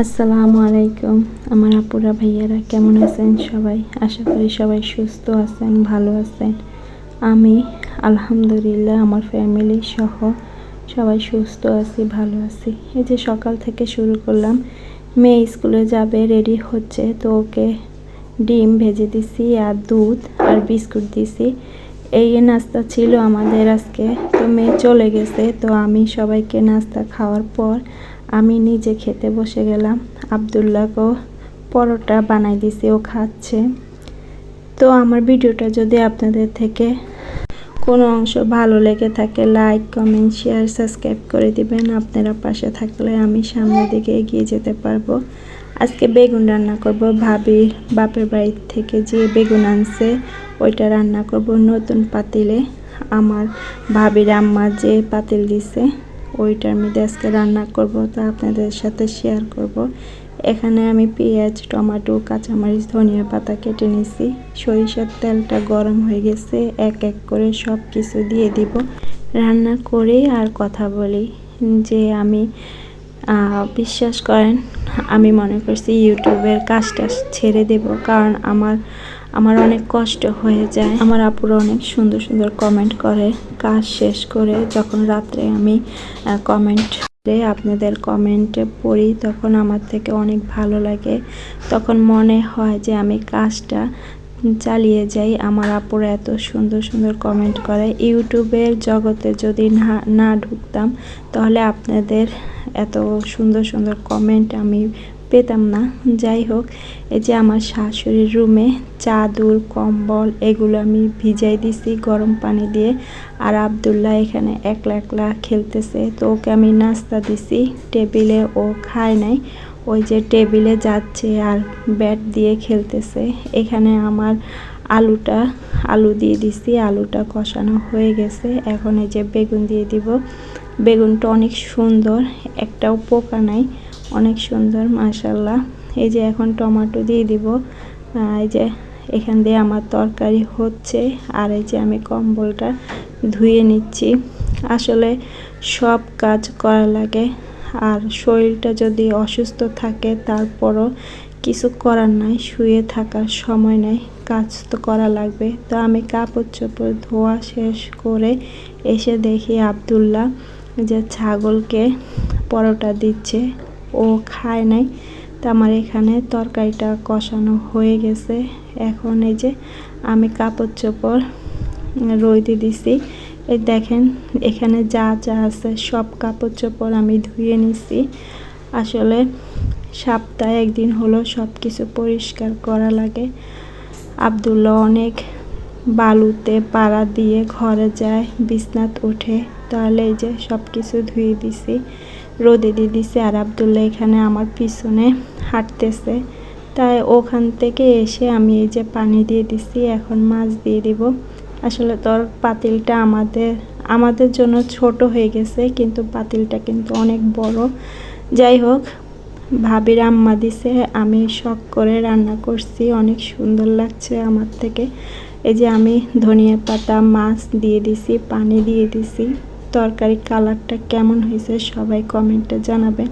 আসসালামু আলাইকুম। আমার আপুরা, ভাইয়ারা, কেমন আছেন সবাই? আশা করি সবাই সুস্থ আছেন, ভালো আছেন। আমি আলহামদুলিল্লাহ, আমার ফ্যামিলি সহ সবাই সুস্থ আছি, ভালো আছি। এই যে সকাল থেকে শুরু করলাম, মেয়ে স্কুলে যাবে রেডি হচ্ছে। তো ওকে ডিম ভেজে দিছি আর দুধ আর বিস্কুট দিছি। এই নাস্তা ছিল আমাদের আজকে। তো মেয়ে চলে গেছে, তো আমি সবাইকে নাস্তা খাওয়ার পর আমি নিজে খেতে বসে গেলাম। আবদুল্লাহকেও পরোটা বানাই দিছি, ও খাচ্ছে। তো আমার ভিডিওটা যদি আপনাদের থেকে কোনো অংশ ভালো লেগে থাকে লাইক কমেন্ট শেয়ার সাবস্ক্রাইব করে দিবেন। আপনারা পাশে থাকলে আমি সামনের দিকে এগিয়ে যেতে পারব। আজকে বেগুন রান্না করব। ভাবি বাপের বাড়ি থেকে যে বেগুন আনছে, ওইটা রান্না করব নতুন পাতিলে। আমার ভাবির আম্মা যে পাতিল দিছে ওইটার মধ্যে আজকে রান্না করব, তা আপনাদের সাথে শেয়ার করব। এখানে আমি পেঁয়াজ, টমেটো, কাঁচামরিচ, ধনিয়া পাতা কেটে নিছি। সরিষার তেলটা গরম হয়ে গেছে, এক এক করে সব কিছু দিয়ে দিব। রান্না করে আর কথা বলি। যে আমি বিশ্বাস করেন, আমি মনে করছি ইউটিউবের কাজটা ছেড়ে দেব, কারণ আমার আমার অনেক কষ্ট হয়ে যায়। আমার আপুরা অনেক সুন্দর সুন্দর কমেন্ট করে, কাজ শেষ করে যখন রাত্রে আমি কমেন্ট আপনাদের কমেন্টে পড়ি, তখন আমার থেকে অনেক ভালো লাগে। তখন মনে হয় যে আমি কাজটা চালিয়ে যাই। আমার আপুরা এত সুন্দর সুন্দর কমেন্ট করে। ইউটিউবের জগতে যদি না না ঢুকতাম, তাহলে আপনাদের এত সুন্দর সুন্দর কমেন্ট আমি পেতাম না। যাই হোক, এই যে আমার শাশুড়ির রুমে চাদর, কম্বল, এগুলো আমি ভিজাই দিছি গরম পানি দিয়ে। আর আবদুল্লাহ এখানে একলা একলা খেলতেছে। তো ওকে আমি নাস্তা দিছি। টেবিলে ও খায় নাই। ওই যে টেবিলে যাচ্ছে আর ব্যাট দিয়ে খেলতেছে। এখানে আমার আলুটা, আলু দিয়ে দিছি, আলুটা কষানো হয়ে গেছে। এখন এই যে বেগুন দিয়ে দিব। বেগুনটা অনেক সুন্দর, একটাও পোকা নাই, অনেক সুন্দর মাশাল্লাহ এই যে এখন টমেটো দিয়ে দিব। এই যে এখান দিয়ে আমার তরকারি হচ্ছে আর এই যে আমি কম্বলটা ধুয়ে নিচ্ছি। আসলে সব কাজ করা লাগে। আর শরীরটা যদি অসুস্থ থাকে, তারপরও কিছু করার নাই, শুয়ে থাকার সময় নেই, কাজ তো করা লাগবে। তো আমি কাপড় চোপড় ধোয়া শেষ করে এসে দেখি আবদুল্লাহ যে ছাগলকে পরোটা দিচ্ছে। ও খায় নাই। তো আমার এখানে তরকারিটা কষানো হয়ে গেছে। এখন এই যে আমি কাপড় চোপড় রইতে দিছি। এই দেখেন, এখানে যা যা আছে, সব কাপড় চোপড় আমি ধুয়ে নিছি। আসলে সপ্তাহে একদিন হলো সব কিছু পরিষ্কার করা লাগে। আবদুল্লা অনেক বালুতে পাড়া দিয়ে ঘরে যায়, বিছনাত ওঠে। তাহলে এই যে সব কিছু ধুয়ে দিছি, রোদে দিয়ে দিছে, আর আবদুল্লাহ এখানে আমার পিছনে হাঁটতেছে। তাই ওখান থেকে এসে আমি এই যে পানি দিয়ে দিছি, এখন মাছ দিয়ে দিব। আসলে তোর পাতিলটা আমাদের আমাদের জন্য ছোট হয়ে গেছে, কিন্তু পাতিলটা কিন্তু অনেক বড়। যাই হোক, ভাবির আম্মা দিছে, আমি শখ করে রান্না করছি, অনেক সুন্দর লাগছে আমার থেকে। এই যে আমি ধনিয়া পাতা, মাছ দিয়ে দিছি, পানি দিয়ে দিছি, তরকারি কালারটা কেমন হয়েছে সবাই কমেন্টে জানাবেন।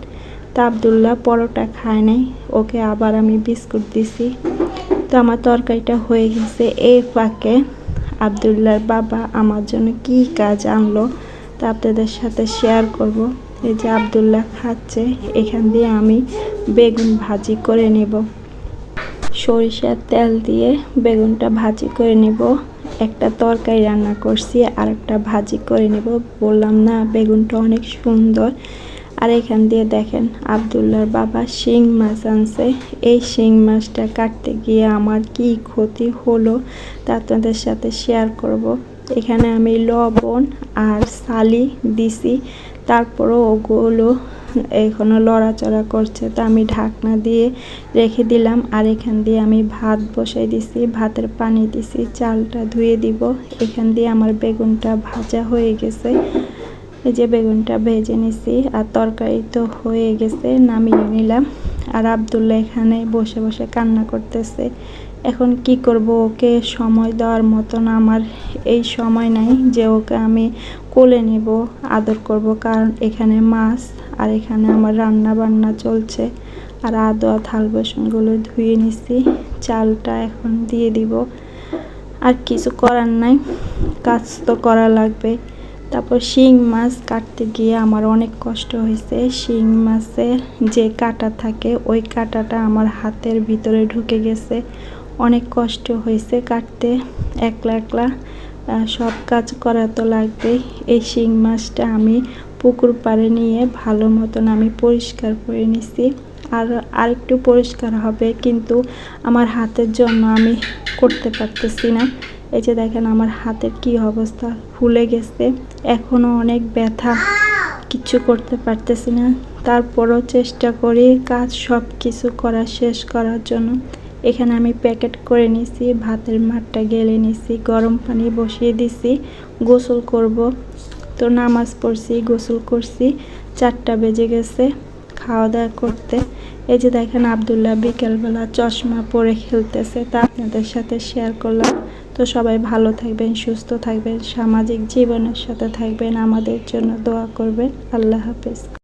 তা আবদুল্লাহ পরোটা খায় নাই, ওকে আবার আমি বিস্কুট দিছি। তো আমার তরকারিটা হয়ে গেছে, এই ফাঁকে আবদুল্লার বাবা আমার জন্য কি কাজ আনলো তা আপনাদের সাথে শেয়ার করব। এই যে আবদুল্লাহ খাচ্ছে, এখান দিয়ে আমি বেগুন ভাজি করে নেব। সরিষার তেল দিয়ে বেগুনটা ভাজি করে নেব। একটা তরকারি রান্না করছি আর একটা ভাজি করে নেব। বললাম, না, বেগুনটা অনেক সুন্দর। আর এখান দিয়ে দেখেন, আবদুল্লার বাবা শিং মাছ আনছে। এই শিং মাছটা কাটতে গিয়ে আমার কি ক্ষতি হলো তা আপনাদের সাথে শেয়ার করব। এখানে আমি লবণ আর সালি দিছি, তারপরও ওগুলো এখনও লড়াচড়া করছে। তা আমি ঢাকনা দিয়ে রেখে দিলাম আর এখান দিয়ে আমি ভাত বসাই দিছি, ভাতের পানি দিছি, চালটা ধুয়ে দিব। এখান দিয়ে আমার বেগুনটা ভাজা হয়ে গেছে। এই যে বেগুনটা ভেজে নিছি আর তরকারি তো হয়ে গেছে, নামিয়ে নিলাম। আর আবদুল্লা এখানে বসে বসে কান্না করতেছে। এখন কি করব? ওকে সময় দেওয়ার মতন আমার এই সময় নাই যে ওকে আমি কোলে নিব, আদর করব, কারণ এখানে মাছ আর এখানে আমার রান্না বান্না চলছে। আর আদোয়া থাল বাসনগুলো ধুয়ে নিছি, চালটা এখন দিয়ে দিব। আর কিছু করার নাই, কাজ তো করা লাগবে। তারপর শিং মাছ কাটতে গিয়ে আমার অনেক কষ্ট হয়েছে। শিং মাছের যে কাটা থাকে, ওই কাটাটা আমার হাতের ভিতরে ঢুকে গেছে। অনেক কষ্ট হয়েছে কাটতে। একলা একলা সব কাজ করা তো লাগবেই। এই শিং মাছটা আমি পুকুর পাড়ে নিয়ে ভালো মতন আমি পরিষ্কার করে নিছি। আর আরেকটু পরিষ্কার হবে, কিন্তু আমার হাতের জন্য আমি করতে পারতেছি না। এই যে দেখেন আমার হাতের কি অবস্থা, ফুলে গেছে। এখনও অনেক ব্যথা, কিছু করতে পারতেছি না। তারপরও চেষ্টা করি কাজ সব কিছু করা শেষ করার জন্য। এখানে আমি প্যাকেট করে নিছি, ভাতের মাঠটা গেলে নিছি, গরম পানি বসিয়ে দিছি, গোসল করব। তো নামাজ পড়ছি, গোসল করছি, চারটা বেজে গেছে। খাওয়া দাওয়া করতে। এই যে দেখেন আবদুল্লাহ বিকেলবেলা চশমা পরে খেলতেছে। তা আপনাদের সাথে শেয়ার করলাম। তো সবাই ভালো থাকবেন, সুস্থ থাকবেন, সামাজিক জীবনের সাথে থাকবেন। আমাদের জন্য দোয়া করবেন। আল্লাহ হাফেজ।